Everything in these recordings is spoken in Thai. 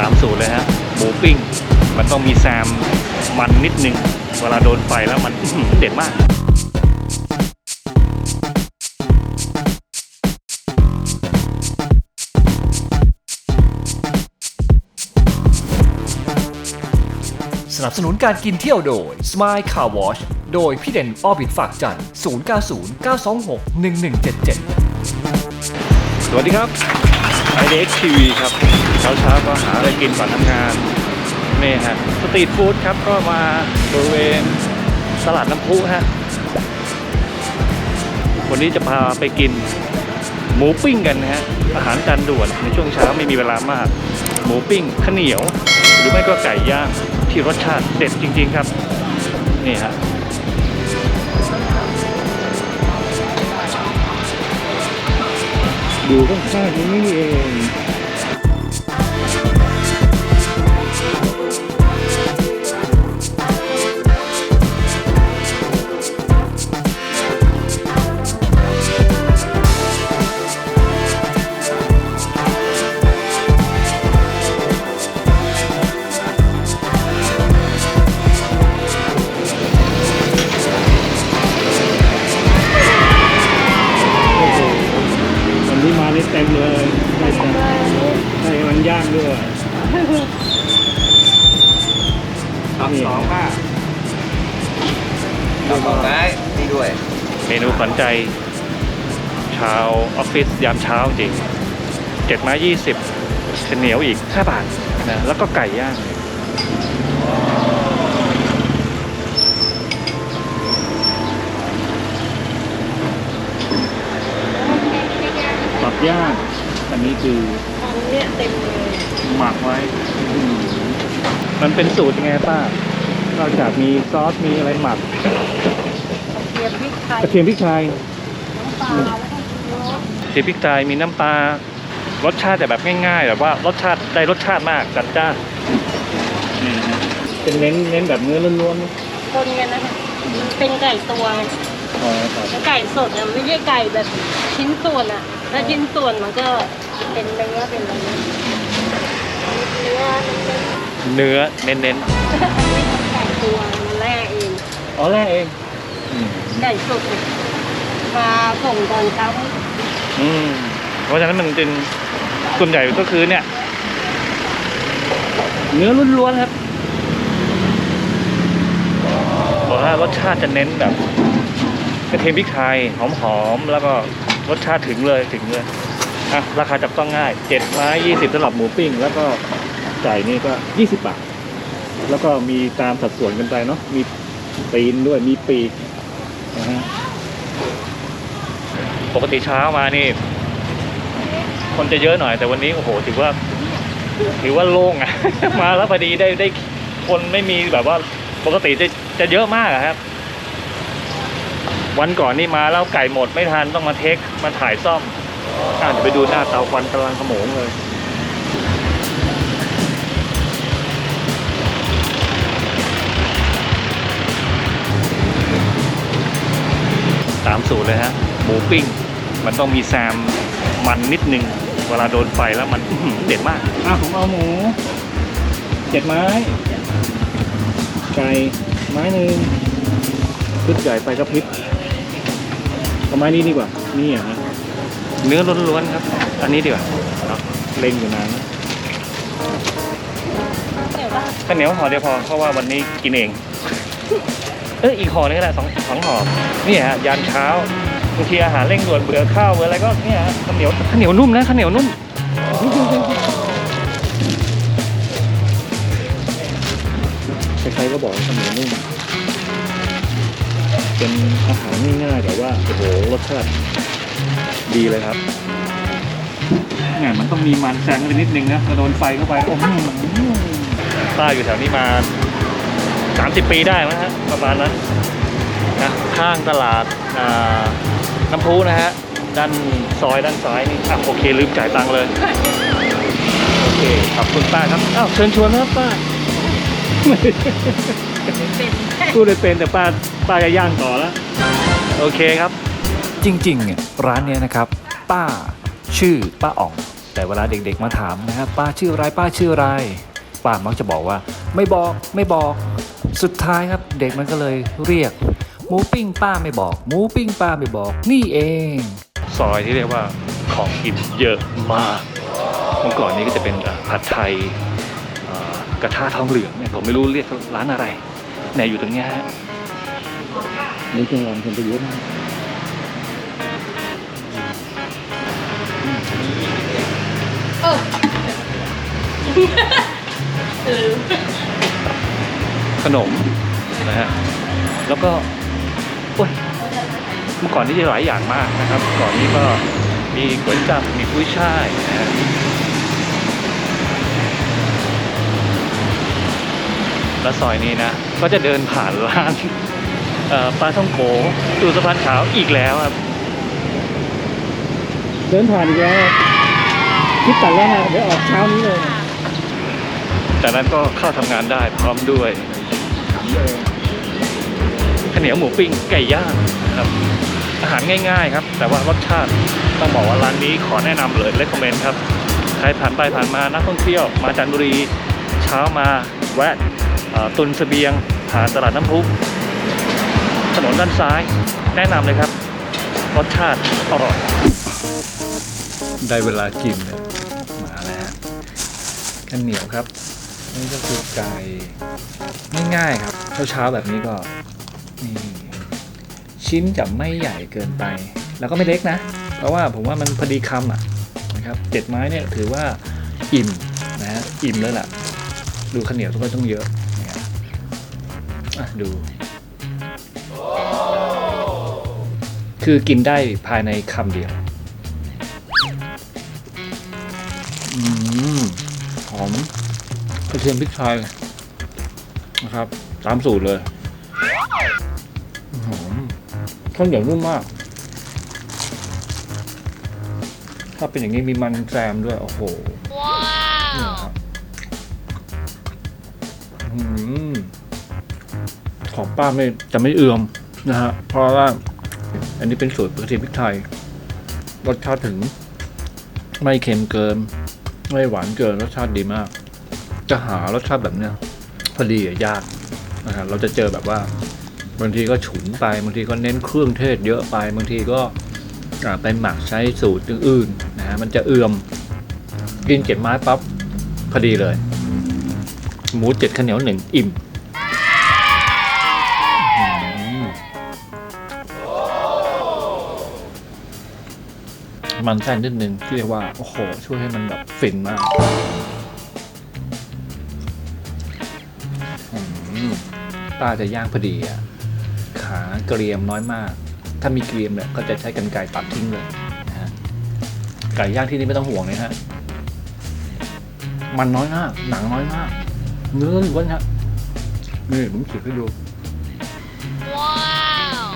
ตามสูตรเลยฮะหมูปิ้ง มันต้องมีแซมมันนิดนึง เวลาโดนไฟแล้วมันอื้อหือเด็ดมากสนับสนุนการกินเที่ยวโดย Smile Car Wash โดยพี่เด่นออบิทฝากจันทร์090 926 1177 สวัสดีครับไอเด็กทีวีครับ เช้าเช้าก็หาอะไรกินก่อนทำงานนี่ฮะสตรีทฟู้ดครับก็มาบริเวณตลาดน้ำพุฮะวันนี้จะพาไปกินหมูปิ้งกันนะฮะอาหารจานด่วนในช่วงเช้าไม่มีเวลามาก หมูปิ้งข้าวเหนียว หรือไม่ก็ไก่ย่างที่รสชาติเด็ดจริง ๆครับ นี่ฮะดูข้างๆนี้เอง องสองค่ะสองสองไม้นี่ด้วย เมนูขวัญใจ ชาวออฟฟิศยามเช้าจริงเจ็ดไม้ยี่สิบข้าวเหนียวอีกห้าบาทนะแล้วก็ไก่ย่างปรับย่างอันนี้คือเนี่ยเต็มเลยหมักไว้อื มมันเป็นสูตรยังไงป้านอกจากมีซอสมีอะไรหมักเทียมพริกไทยกระเทียมพริกไทยน้ำปลาแล้วก็ชูรสกระเทียมพริกไทยมีน้ำปลารสชาติแต่แบบง่ายๆแบบว่ารสชาติได้รสชาติมากจัดจ้านนี่ฮะเป็นเน้นเน้นแบบเนื้อล้วนคนกันนะคะมันเป็นไก่ตัวไงๆอ๋อครับแล้วไก่สดอะไม่ใช่ไก่แบบชิ้นส่วนอะ ถ้าชิ้นส่วนมันก็เป็นเนื้อเป็นอะไรเนื้อมันเป็น เนื้อเน้นอันนี้เป็นไก่ตัวมันแล่เองๆอ๋อแรกเองอืมไก่สดเนี่ยมาส่งตอนเช้าอืมเพราะฉะนั้นมันเป็นส่วนใหญ่ก็คือเนี่ย เนื้อล้วนๆครับบอกว่ารสชาติจะเน้นแบบกระเทียมพริกไทยหอมๆแล้วก็รสชาติถึงเลยถึงเลยอะราคาจับต้องง่ายเจ็ดไม้ยี่สิบสำหรับหมูปิ้ง แล้วก็ ไก่นี่ก็ยี่สิบบาท แล้วก็มีตามสัดส่วนกันไปเนาะ มีตีนด้วย มีปีกนะฮะ ปกติเช้ามานี่ คนจะเยอะหน่อย แต่วันนี้โอ้โห ถือว่า ถือว่าโล่งอะ มาแล้วพอดีได้ได้คนไม่มีแบบว่าปกติจะจะเยอะมากอะครับ วันก่อนนี่มาแล้วไก่หมดไม่ทันต้องมาเทคมาถ่ายซ่อมอะเดี๋ยวไปดูหน้าเตาควันกำลังขโมงเลย ตามสูตรเลยฮะ หมูปิ้ง มันต้องมีแซมมันนิดนึง เวลาโดนไฟแล้วมันอื้อหือเด็ดมากอะผมเอาหมูเจ็ดไม้ ไก่ไม้หนึ่งพริกใหญ่ไปกระพริบเอาไม้นี้ดีกว่า นี่อะฮะเนื้อล้วนๆครับ อันนี้ดีกว่าครับเล็งอยู่นานนะเดี๋ยวว่าข้าวเหนียวห่อเดียวพอเพราะว่าวันนี้กินเอง เอออีกห่อนึงก็ได้สองสองห่อนี่ฮะยามเช้าบางทีอาหารเร่งด่วนเบื่อข้าวเบื่ออะไรก็เนี่ยฮะข้าวเหนียวข้าวเหนียวนุ่มนะข้าวเหนียวนุ่มใครๆก็บอกว่าข้าวเหนียวนุ่มเป็นอาหารง่ายๆแต่ว่าโอ้โหรสชาติดีเลยครับเนี่ยมันต้องมีมันแซงไปนิดนึงนะกระโดนไฟเข้าไปโอ้โหป้าอยู่แถวนี้มา 30 ปีได้มั้งฮะประมาณนั้นนะข้างตลาดอ่าน้ำพุนะฮะด้านซอยด้านซ้ายนี่อะโอเคลืมจ่ายตังค์เลยโอเคขอบคุณป้าครับอ้าวเชิญชวนนะครับป้าเป็นพูดได้เป็นแต่ป้าป้าจะย่างต่อแล้วโอเคครับ จริงๆเนี่ยร้านเนี้ยนะครับ ป้าชื่อป้าอ่อง แต่เวลาเด็กๆมาถามนะครับป้าชื่ออะไรป้าชื่ออะไรป้ามักจะบอกว่า ไม่บอกไม่บอก สุดท้ายครับเด็กมันก็เลยเรียกหมูปิ้งป้าไม่บอกหมูปิ้งป้าไม่บอก นี่เอง ซอยที่เรียกว่าของกินเยอะมากเมื่อก่อนนี้ก็จะเป็นอะผัดไทยอ่ากระทะทองเหลืองเนี่ยผมไม่รู้เรียกร้านอะไรเนี่ยอยู่ตรงเนี้ยฮะนี่เครื่องรางคนไปเยอะมาก ขนมนะฮะแล้วก็โอ้ยเมื่อก่อนนี่จะหลายอย่างมากนะครับก่อนนี้ก็มีก๋วยจั๊บมีกุ้ยช่ายนะฮะแล้วซอยนี้นะ ก็จะเดินผ่านร้านเอ่อปลาท่องโกตู่สะพานขาวอีกแล้วครับ เดินผ่านอีกแล้วคิดตัดแล้วนะเดี๋ยวออกเช้านี้เลย จากนั้นก็เข้าทำงานได้พร้อมด้วย ข้าวเหนียวหมูปิ้งไก่ย่างนะครับ อาหารง่าย ๆ ครับ แต่ว่ารสชาติต้องบอกว่าร้านนี้ขอแนะนำเลยเลคคอมเมนต์ครับ ใครผ่านไปผ่านมานักท่องเที่ยว มาจันทบุรีเช้ามาแวะตุนเสบียงผ่านตลาดน้ำพุถนนด้านซ้าย แนะนำเลยครับ รสชาติอร่อย ได้เวลากินเนี่ยมาแล้วฮะข้าวเหนียวครับ นี่ก็คือไก่ง่ายๆครับ เช้าๆแบบนี้ก็นี่ชิ้นจะไม่ใหญ่เกินไป แล้วก็ไม่เล็กนะ เพราะว่าผมว่ามันพอดีคำอะนะครับเจ็ดไม้เนี่ยถือว่าอิ่มนะฮะอิ่มแล้วล่ะ ดูข้าวเหนียวก็ต้องเยอะนะครับอะดู คือกินได้ภายในคำเดียวอืมหอมกระเทียมพริกไทยนะครับ ตามสูตรเลยหอมข้าวเหนียวนุ่มมาก ถ้าเป็นอย่างนี้มีมันแซมด้วย โอ้โหว้าวอืมของป้าไม่จะไม่เอื่อมนะฮะ เพราะว่า อันนี้เป็นสูตรกระเทียมพริกไทย รสชาติถึง ไม่เค็มเกิน ไม่หวานเกิน รสชาติดีมาก จะหารสชาติแบบเนี้ยพอดีอะยาก นะครับเราจะเจอแบบว่าบางทีก็ฉุนไปบางทีก็เน้นเครื่องเทศเยอะไปบางทีก็ไปหมักใช้สูตรอื่นๆนะฮะมันจะเอื่อมกินเจ็ดไม้ปั๊บพอดีเลย หมูเจ็ดข้าวเหนียวหนึ่งอิ่มมันแซ่นิดนึงที่เรียกว่า โอ้โห ช่วยให้มันแบบฟินมาก ป้าจะย่างพอดีอะขาเกรียมน้อยมาก ถ้ามีเกรียมเนี่ยก็จะใช้กันไก่ตัดทิ้งเลยนะฮะไก่ย่างที่นี่ไม่ต้องห่วงเลยฮะมันน้อยมาก หนังน้อยมาก เนื้อล้วนๆฮะนี่ผมฉีกให้ดูว้าว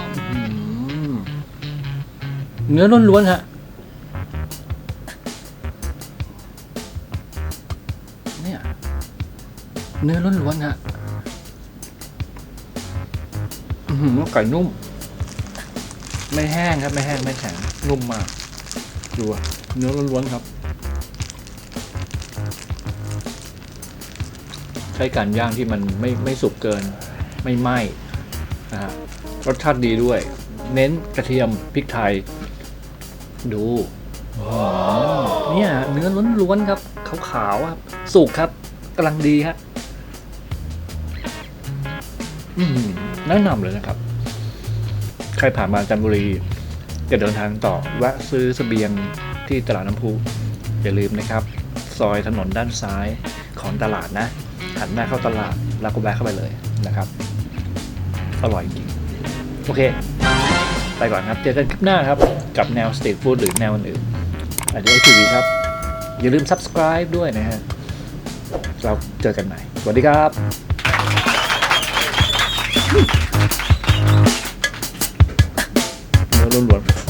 เนื้อล้วนๆฮะเนี่ยเนื้อล้วนๆฮะ หือไก่นุ่ม ไม่แห้งครับ ไม่แห้ง ไม่แข็ง นุ่มมากดูอะเนื้อล้วนๆครับ ใช้การย่างที่มันไม่ไม่สุกเกิน ไม่ไหม้นะฮะรสชาติดีด้วย เน้นกระเทียมพริกไทย ดูเนี่ยเนื้อล้วนๆครับขาวๆครับสุกครับกำลังดีฮะ แนะนำเลยนะครับ ใครผ่านมาจันทบุรีจะเดินทางต่อแวะซื้อเสบียงที่ตลาดน้ำพุอย่าลืมนะครับ ซอยถนนด้านซ้ายของตลาดนะ หันหน้าเข้าตลาดแล้วก็แวะเข้าไปเลยนะครับ อร่อยจริง โอเค ไปก่อนครับ เจอกันคลิปหน้าครับ กับแนวสตรีทฟู้ดหรือแนวอื่นอันนี้ไอทีวีครับ อย่าลืม subscribe ด้วยนะฮะ เราเจอกันใหม่ สวัสดีครับ เนื้อล้วนๆ